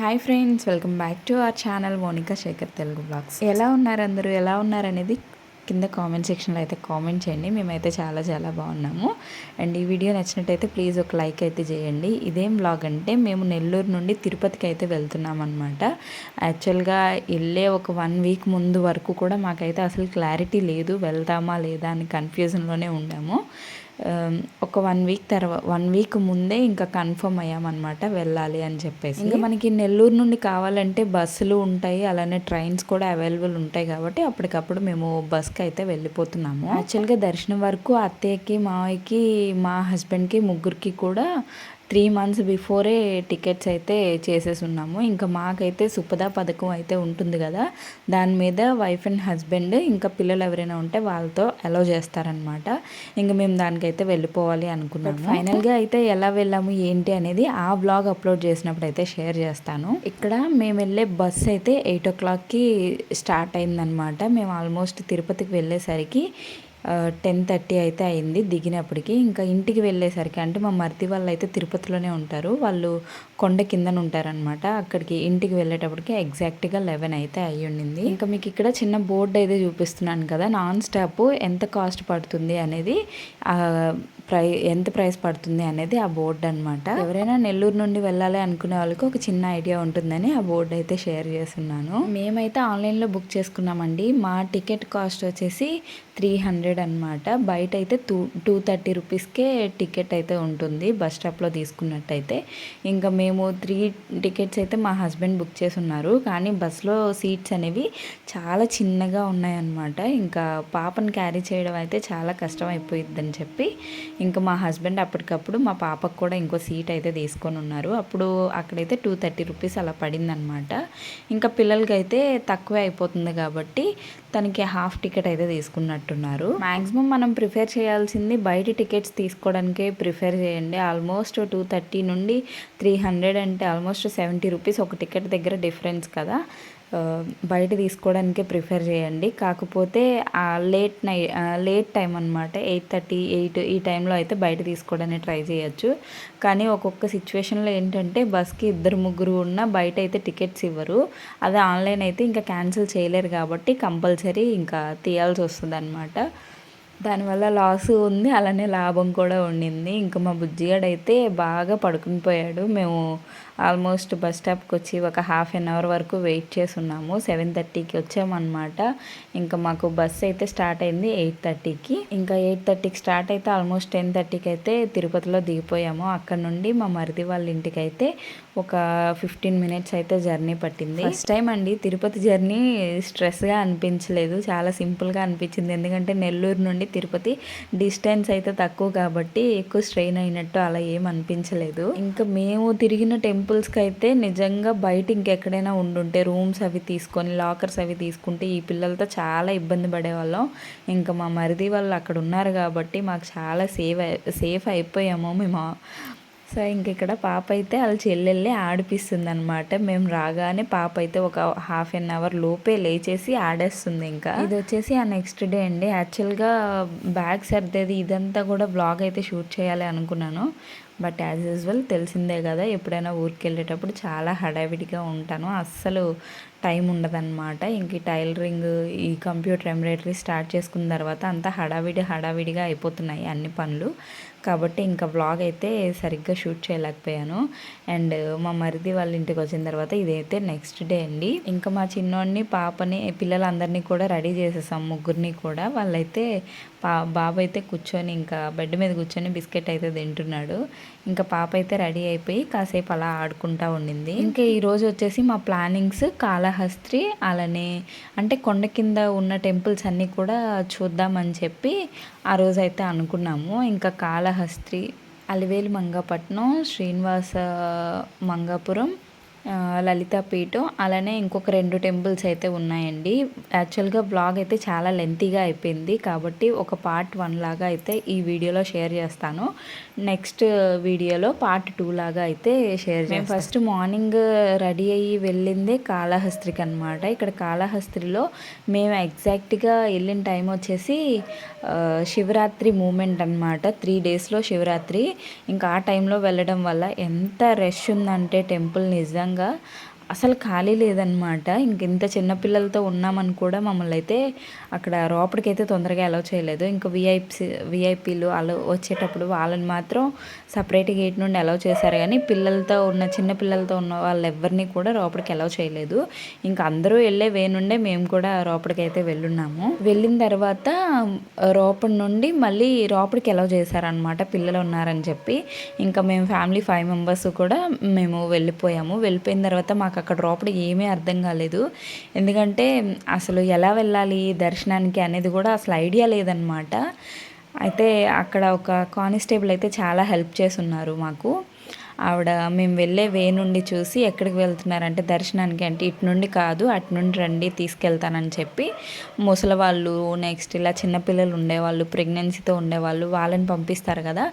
Hi friends welcome back to our channel Monika Shekhar Telugu blogs. ఎలా ఉన్నారు అందరూ? ఎలా ఉన్నారు అనేది కింద కామెంట్ సెక్షన్లో అయితే కామెంట్ చేయండి. మేమైతే చాలా చాలా బాగున్నాము. అండ్ ఈ వీడియో నచ్చినట్టయితే ప్లీజ్ ఒక లైక్ అయితే చేయండి. ఇదేం బ్లాగ్ అంటే మేము నెల్లూరు నుండి తిరుపతికి అయితే వెళ్తున్నాం అనమాట యాక్చువల్గా వెళ్ళే ఒక వన్ వీక్ ముందు వరకు కూడా మాకైతే అసలు క్లారిటీ లేదు వెళ్తామా లేదా అని కన్ఫ్యూజన్లోనే ఉన్నాము ఒక వన్ వీక్ తర్వాత వన్ వీక్ ముందే ఇంకా కన్ఫర్మ్ అయ్యామన్నమాట వెళ్ళాలి అని చెప్పేసి. ఇంకా మనకి నెల్లూరు నుండి కావాలంటే బస్సులు ఉంటాయి అలానే ట్రైన్స్ కూడా అవైలబుల్ ఉంటాయి కాబట్టి అప్పటికప్పుడు మేము బస్కి అయితే వెళ్ళిపోతున్నాము. యాక్చువల్గా దర్శనం వరకు అత్తయ్యకి మావయ్యకి మా హస్బెండ్కి ముగ్గురికి కూడా త్రీ మంత్స్ బిఫోరే టికెట్స్ అయితే చేసేసి ఉన్నాము ఇంకా మాకైతే సుపద పథకం అయితే ఉంటుంది కదా దాని మీద వైఫ్ అండ్ హస్బెండ్ ఇంకా పిల్లలు ఎవరైనా ఉంటే వాళ్ళతో అలౌ చేస్తారనమాట ఇంకా మేము దానికైతే వెళ్ళిపోవాలి అనుకున్నాము. ఫైనల్గా అయితే ఎలా వెళ్ళాము ఏంటి అనేది ఆ బ్లాగ్ అప్లోడ్ చేసినప్పుడు అయితే షేర్ చేస్తాను. ఇక్కడ మేము వెళ్ళే బస్ అయితే ఎయిట్ ఓ క్లాక్కి స్టార్ట్ అయిందనమాట మేము ఆల్మోస్ట్ తిరుపతికి వెళ్ళేసరికి టెన్ థర్టీ అయితే అయింది. దిగినప్పటికి ఇంకా ఇంటికి వెళ్ళేసరికి అంటే మా మరిది వాళ్ళు అయితే తిరుపతిలోనే ఉంటారు. వాళ్ళు కొండ కిందన ఉంటారనమాట అక్కడికి ఇంటికి వెళ్ళేటప్పటికి ఎగ్జాక్ట్గా లెవెన్ అయితే అయ్యి ఉండింది. ఇంకా మీకు ఇక్కడ చిన్న బోర్డు అయితే చూపిస్తున్నాను కదా. నాన్ స్టాప్ ఎంత కాస్ట్ పడుతుంది అనేది ప్రై ఎంత ప్రైస్ పడుతుంది అనేది ఆ బోర్డు అనమాట ఎవరైనా నెల్లూరు నుండి వెళ్ళాలి అనుకునే వాళ్ళకి ఒక చిన్న ఐడియా ఉంటుందని ఆ బోర్డు అయితే షేర్ చేస్తున్నాను. మేమైతే ఆన్లైన్లో బుక్ చేసుకున్నామండి. మా టికెట్ కాస్ట్ వచ్చేసి త్రీ హండ్రెడ్ అనమాట బయట అయితే టూ టూ థర్టీ రూపీస్కే టికెట్ అయితే ఉంటుంది బస్ స్టాప్లో తీసుకున్నట్టయితే. ఇంకా మేము త్రీ టికెట్స్ అయితే మా హస్బెండ్ బుక్ చేసి ఉన్నారు కానీ బస్లో సీట్స్ అనేవి చాలా చిన్నగా ఉన్నాయన్నమాట. ఇంకా పాపను క్యారీ చేయడం అయితే చాలా కష్టం అయిపోయిద్దని చెప్పి ఇంకా మా హస్బెండ్ అప్పటికప్పుడు మా పాపకు కూడా ఇంకో సీట్ అయితే తీసుకొని ఉన్నారు అప్పుడు అక్కడైతే టూ థర్టీ రూపీస్ అలా పడిందనమాట ఇంకా పిల్లలకి అయితే తక్కువే అయిపోతుంది కాబట్టి తనకి హాఫ్ టికెట్ అయితే తీసుకున్నట్టున్నారు. మ్యాక్సిమం మనం ప్రిఫర్ చేయాల్సింది బయట టికెట్స్ తీసుకోవడానికే ప్రిఫర్ చేయండి. ఆల్మోస్ట్ టూ థర్టీ నుండి త్రీ హండ్రెడ్ అంటే ఆల్మోస్ట్ సెవెంటీ రూపీస్ ఒక టికెట్ దగ్గర డిఫరెన్స్ కదా. బయట తీసుకోవడానికే ప్రిఫర్ చేయండి. కాకపోతే లేట్ నై లేట్ టైం అనమాట ఎయిట్ థర్టీ ఎయిట్ ఈ టైంలో అయితే బయట తీసుకోవడానికి ట్రై చేయొచ్చు. కానీ ఒక్కొక్క సిచ్యువేషన్లో ఏంటంటే బస్కి ఇద్దరు ముగ్గురు ఉన్న బయట అయితే టికెట్స్ ఇవ్వరు. అదే ఆన్లైన్ అయితే ఇంకా క్యాన్సిల్ చేయలేరు కాబట్టి కంపల్సరీ ఇంకా తీయాల్సి వస్తుంది అనమాట దానివల్ల లాస్ ఉంది అలానే లాభం కూడా ఉండింది. ఇంకా మా బుజ్జిగాడైతే బాగా పడుకుని పోయాడు. మేము ఆల్మోస్ట్ బస్ స్టాప్కి వచ్చి ఒక హాఫ్ అన్ అవర్ వరకు వెయిట్ చేసి ఉన్నాము. సెవెన్ థర్టీకి వచ్చామన్నమాట. ఇంకా మాకు బస్ అయితే స్టార్ట్ అయింది ఎయిట్ థర్టీకి. ఇంకా ఎయిట్ థర్టీకి స్టార్ట్ అయితే ఆల్మోస్ట్ టెన్ థర్టీకి అయితే తిరుపతిలో దిగిపోయాము. అక్కడ నుండి మా మరిది వాళ్ళ ఇంటికి అయితే ఒక ఫిఫ్టీన్ మినిట్స్ అయితే జర్నీ పట్టింది. ఫస్ట్ టైం అండి తిరుపతి జర్నీ స్ట్రెస్గా అనిపించలేదు. చాలా సింపుల్గా అనిపించింది. ఎందుకంటే నెల్లూరు నుండి తిరుపతి డిస్టెన్స్ అయితే తక్కువ కాబట్టి ఎక్కువ స్ట్రెయిన్ అయినట్టు అలా ఏం అనిపించలేదు. ఇంకా మేము తిరిగిన టెంపుల్ టెంపుల్స్కి అయితే నిజంగా బయట ఇంకెక్కడైనా ఉండుంటే రూమ్స్ అవి తీసుకొని లాకర్స్ అవి తీసుకుంటే ఈ పిల్లలతో చాలా ఇబ్బంది పడేవాళ్ళం. ఇంకా మా మరిది వాళ్ళు అక్కడ ఉన్నారు కాబట్టి మాకు చాలా సేఫ్ సేఫ్ అయిపోయాము మేము. సో ఇంక ఇక్కడ పాప అయితే వాళ్ళ చెల్లెళ్ళే ఆడిపిస్తుంది అనమాట మేము రాగానే పాప అయితే ఒక హాఫ్ అన్ అవర్ లోపే లేచేసి ఆడేస్తుంది ఇంకా. ఇది వచ్చేసి ఆ నెక్స్ట్ డే అండి. యాక్చువల్గా బ్యాగ్ సర్దేది ఇదంతా కూడా బ్లాగ్ అయితే షూట్ చేయాలి అనుకున్నాను. బట్ యాజ్ యూజువల్ తెలిసిందే కదా ఎప్పుడైనా ఊరికి వెళ్ళేటప్పుడు చాలా హడావిడిగా ఉంటాను. అస్సలు టైం ఉండదన్నమాట. ఇంక ఈ టైలరింగ్ ఈ కంప్యూటర్ ఎంబ్రాయిడరీ స్టార్ట్ చేసుకున్న తర్వాత అంతా హడావిడి హడావిడిగా అయిపోతున్నాయి అన్ని పనులు. కాబట్టి ఇంకా వ్లాగ్ అయితే సరిగ్గా షూట్ చేయలేకపోయాను. అండ్ మా మరిది వాళ్ళ ఇంటికి వచ్చిన తర్వాత ఇదైతే నెక్స్ట్ డే అండి. ఇంకా మా చిన్నోడిని పాపని పిల్లలందరినీ కూడా రెడీ చేసేసాం ముగ్గురిని కూడా. వాళ్ళైతే పా బాబు అయితే కూర్చొని ఇంకా బెడ్ మీద కూర్చొని బిస్కెట్ అయితే తింటున్నాడు. ఇంకా పాప అయితే రెడీ అయిపోయి కాసేపు అలా ఆడుకుంటా ఉండింది. ఇంకా ఈరోజు వచ్చేసి మా ప్లానింగ్స్ కాళహస్త్రి అలానే అంటే కొండ కింద ఉన్న టెంపుల్స్ అన్నీ కూడా చూద్దామని చెప్పి ఆ రోజు అయితే అనుకున్నాము. ఇంకా కాళహస్త్రి అలివేలు మంగపట్నం శ్రీనివాస మంగాపురం లలితాపీఠం అలానే ఇంకొక రెండు టెంపుల్స్ అయితే ఉన్నాయండి. యాక్చువల్గా బ్లాగ్ అయితే చాలా లెంతీగా అయిపోయింది. కాబట్టి ఒక పార్ట్ వన్ లాగా అయితే ఈ వీడియోలో షేర్ చేస్తాను. నెక్స్ట్ వీడియోలో పార్ట్ టూ లాగా అయితే షేర్ చేస్తాను. ఫస్ట్ మార్నింగ్ రెడీ అయ్యి వెళ్ళిందే కాళహస్త్రికి అనమాట ఇక్కడ కాళహస్త్రిలో మేము ఎగ్జాక్ట్గా వెళ్ళిన టైం వచ్చేసి శివరాత్రి మూమెంట్ అనమాట త్రీ డేస్లో శివరాత్రి. ఇంకా ఆ టైంలో వెళ్ళడం వల్ల ఎంత రష్ ఉందంటే టెంపుల్ నిజంగా విధంగా అసలు ఖాళీ లేదనమాట ఇంక ఇంత చిన్న పిల్లలతో ఉన్నామని కూడా మమ్మల్ని అయితే అక్కడ లోపలికైతే తొందరగా అలౌ చేయలేదు. ఇంకా విఐపి విఐపీలు అలౌ వచ్చేటప్పుడు వాళ్ళని మాత్రం సపరేట్ గేట్ నుండి అలౌ చేశారు. కానీ పిల్లలతో ఉన్న చిన్న పిల్లలతో ఉన్న వాళ్ళు ఎవరిని కూడా లోపలికి అలౌ చేయలేదు. ఇంకా అందరూ వెళ్ళే వే నుండే మేము కూడా లోపలికి అయితే వెళ్ళున్నాము. వెళ్ళిన తర్వాత రోపడి నుండి మళ్ళీ లోపలికి అలౌ చేశారనమాట పిల్లలు ఉన్నారని చెప్పి. ఇంకా మేము ఫ్యామిలీ ఫైవ్ మెంబర్స్ కూడా మేము వెళ్ళిపోయాము. వెళ్ళిపోయిన తర్వాత మాకు అక్కడ లోపల ఏమీ అర్థం కాలేదు. ఎందుకంటే అసలు ఎలా వెళ్ళాలి దర్శనానికి అనేది కూడా అసలు ఐడియా లేదనమాట అయితే అక్కడ ఒక కానిస్టేబుల్ అయితే చాలా హెల్ప్ చేస్తున్నారు మాకు. ఆవిడ మేము వెళ్ళే వే నుండి చూసి ఎక్కడికి వెళ్తున్నారంటే దర్శనానికి అంటే ఇటు నుండి కాదు అటు నుండి రండి తీసుకెళ్తానని చెప్పి ముసలి వాళ్ళు నెక్స్ట్ ఇలా చిన్నపిల్లలు ఉండేవాళ్ళు ప్రెగ్నెన్సీతో ఉండేవాళ్ళు వాళ్ళని పంపిస్తారు కదా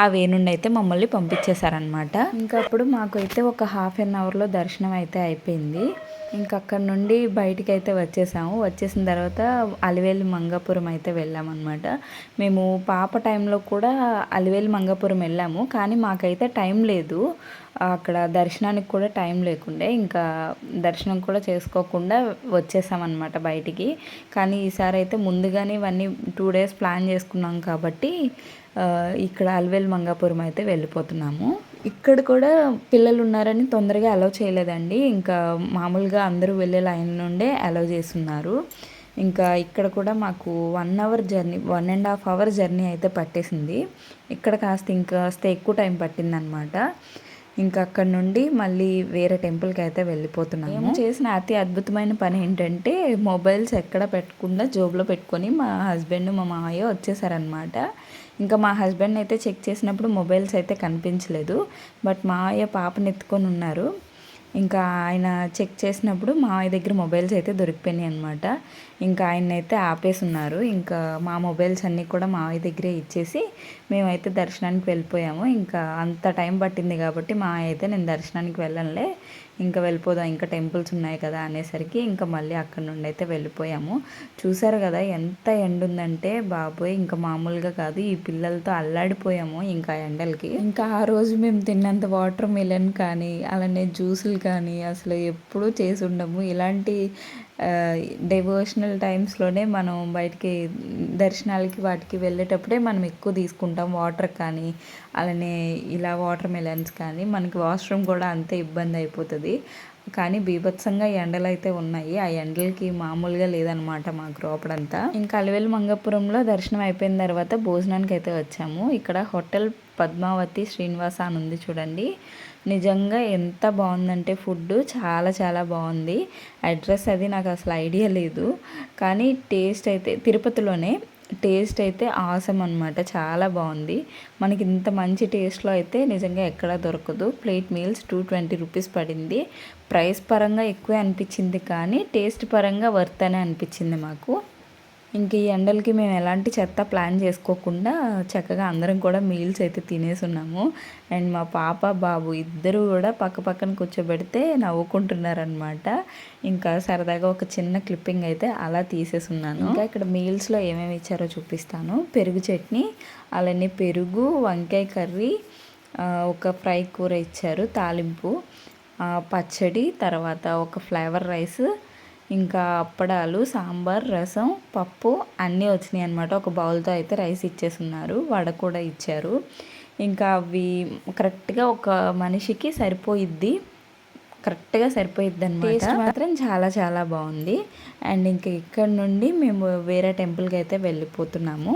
ఆ వే నుండి అయితే మమ్మల్ని పంపించేశారనమాట ఇంకా అప్పుడు మాకు అయితే ఒక హాఫ్ అన్ అవర్లో దర్శనం అయితే అయిపోయింది. ఇంకా అక్కడ నుండి బయటికి అయితే వచ్చేసాము. వచ్చేసిన తర్వాత అలివేలు మంగాపురం అయితే వెళ్ళామన్నమాట. మేము పాప టైంలో కూడా అలివేలు మంగాపురం వెళ్ళాము. కానీ మాకైతే టైం లేదు. అక్కడ దర్శనానికి కూడా టైం లేకుండే. ఇంకా దర్శనం కూడా చేసుకోకుండా వచ్చేసామన్నమాట బయటికి. కానీ ఈసారి అయితే ముందుగానే ఇవన్నీ టూ డేస్ ప్లాన్ చేసుకున్నాం కాబట్టి ఇక్కడ అల్వేల్ మంగాపురం అయితే వెళ్ళిపోతున్నాము. ఇక్కడ కూడా పిల్లలు ఉన్నారని తొందరగా అలౌ చేయలేదండి. ఇంకా మామూలుగా అందరూ వెళ్ళే లైన్ నుండే అలౌ చేస్తున్నారు. ఇంకా ఇక్కడ కూడా మాకు one hour journey one and half hour journey అయితే పట్టేసింది. ఇక్కడ కాస్త ఇంకా ఎక్కువ టైం పట్టిందనమాట ఇంకా అక్కడ నుండి మళ్ళీ వేరే టెంపుల్కి అయితే వెళ్ళిపోతున్నాము. చేసిన అతి అద్భుతమైన పని ఏంటంటే మొబైల్స్ ఎక్కడ పెట్టకుండా జోబులో పెట్టుకొని మా హస్బెండ్ మా మామయ్య వచ్చేసారనమాట ఇంకా మా హస్బెండ్ అయితే చెక్ చేసినప్పుడు మొబైల్స్ అయితే కనిపించలేదు. బట్ మామయ్య పాపని ఎత్తుకొని ఉన్నారు. ఇంకా ఆయన చెక్ చేసినప్పుడు మావయ్య దగ్గర మొబైల్స్ అయితే దొరికిపోయినాయి అనమాట ఇంకా ఆయన అయితే ఆపేసున్నారు. ఇంకా మా మొబైల్స్ అన్నీ కూడా మావయ్య దగ్గరే ఇచ్చేసి మేమైతే దర్శనానికి వెళ్ళిపోయాము. ఇంకా అంత టైం పట్టింది కాబట్టి మా అయితే నేను దర్శనానికి వెళ్ళనులే. ఇంకా వెళ్ళిపోదాం ఇంకా టెంపుల్స్ ఉన్నాయి కదా అనేసరికి ఇంకా మళ్ళీ అక్కడ నుండి అయితే వెళ్ళిపోయాము. చూసారు కదా ఎంత ఎండ ఉందంటే బాబోయ్ ఇంకా మామూలుగా కాదు. ఈ పిల్లలతో అల్లాడిపోయాము ఇంకా ఎండలకి. ఇంకా ఆ రోజు మేము తిన్నంత వాటర్ మిలన్ కానీ అలానే జ్యూసులు కానీ అసలు ఎప్పుడూ చేసి ఉండము. ఇలాంటి డివోషనల్ టైమ్స్లోనే మనం బయటికి దర్శనాలకి వాటికి వెళ్ళేటప్పుడే మనం ఎక్కువ తీసుకుంటాం వాటర్ కానీ అలానే ఇలా వాటర్ మెలన్స్ కానీ. మనకి వాష్రూమ్ కూడా అంతే ఇబ్బంది అయిపోతుంది. కానీ బీభత్సంగా ఎండలు అయితే ఉన్నాయి. ఆ ఎండలకి మామూలుగా లేదనమాట మాకు రోపడంతా ఇంకా అలివేలు మంగపురంలో దర్శనం అయిపోయిన తర్వాత భోజనానికి అయితే వచ్చాము. ఇక్కడ హోటల్ పద్మావతి శ్రీనివాస అని ఉంది చూడండి. నిజంగా ఎంత బాగుందంటే ఫుడ్ చాలా చాలా బాగుంది. అడ్రస్ అది నాకు అసలు ఐడియా లేదు. కానీ టేస్ట్ అయితే తిరుపతిలోనే టేస్ట్ అయితే ఆసం అనమాట చాలా బాగుంది. మనకి ఇంత మంచి టేస్ట్లో అయితే నిజంగా ఎక్కడా దొరకదు. Plate meals two twenty rupees పడింది. ప్రైస్ పరంగా ఎక్కువే అనిపించింది కానీ టేస్ట్ పరంగా వర్త్ అనే అనిపించింది మాకు. ఇంక ఈ ఎండలకి మేము ఎలాంటి చెత్త ప్లాన్ చేసుకోకుండా చక్కగా అందరం కూడా మీల్స్ అయితే తినేసున్నాము అండ్ మా పాప బాబు ఇద్దరు కూడా పక్క పక్కన కూర్చోబెడితే నవ్వుకుంటున్నారనమాట ఇంకా సరదాగా ఒక చిన్న క్లిప్పింగ్ అయితే అలా తీసేసున్నాను ఇంకా ఇక్కడ మీల్స్లో ఏమేమి ఇచ్చారో చూపిస్తాను. పెరుగు చట్నీ అలానే పెరుగు వంకాయ కర్రీ ఒక ఫ్రై కూర ఇచ్చారు తాలింపు. పచ్చడి తర్వాత ఒక ఫ్లేవర్ రైస్ ఇంకా అప్పడాలు సాంబార్ రసం పప్పు అన్నీ వచ్చినాయి అనమాట ఒక బౌల్తో అయితే రైస్ ఇచ్చేస్తున్నారు వడ కూడా ఇచ్చారు. ఇంకా అవి కరెక్ట్గా ఒక మనిషికి సరిపోయిద్ది. కరెక్ట్గా సరిపోయిద్ది అనమాట మాత్రం చాలా చాలా బాగుంది. అండ్ ఇంకా ఇక్కడ నుండి మేము వేరే టెంపుల్కి అయితే వెళ్ళిపోతున్నాము.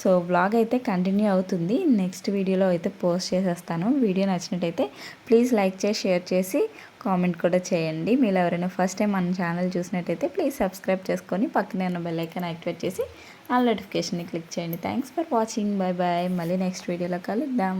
సో బ్లాగ్ అయితే కంటిన్యూ అవుతుంది. నెక్స్ట్ వీడియోలో అయితే పోస్ట్ చేసేస్తాను. వీడియో నచ్చినట్టయితే ప్లీజ్ లైక్ చేసి షేర్ చేసి కామెంట్ కూడా చేయండి. మీరు ఎవరైనా ఫస్ట్ టైం మన ఛానల్ చూసినట్టయితే ప్లీజ్ సబ్స్క్రైబ్ చేసుకొని పక్కనే ఉన్న బెల్ ఐకాన్ యాక్టివేట్ చేసి ఆ నోటిఫికేషన్ని క్లిక్ చేయండి. Thanks for watching bye bye మళ్ళీ నెక్స్ట్ వీడియోలో కలుద్దాం.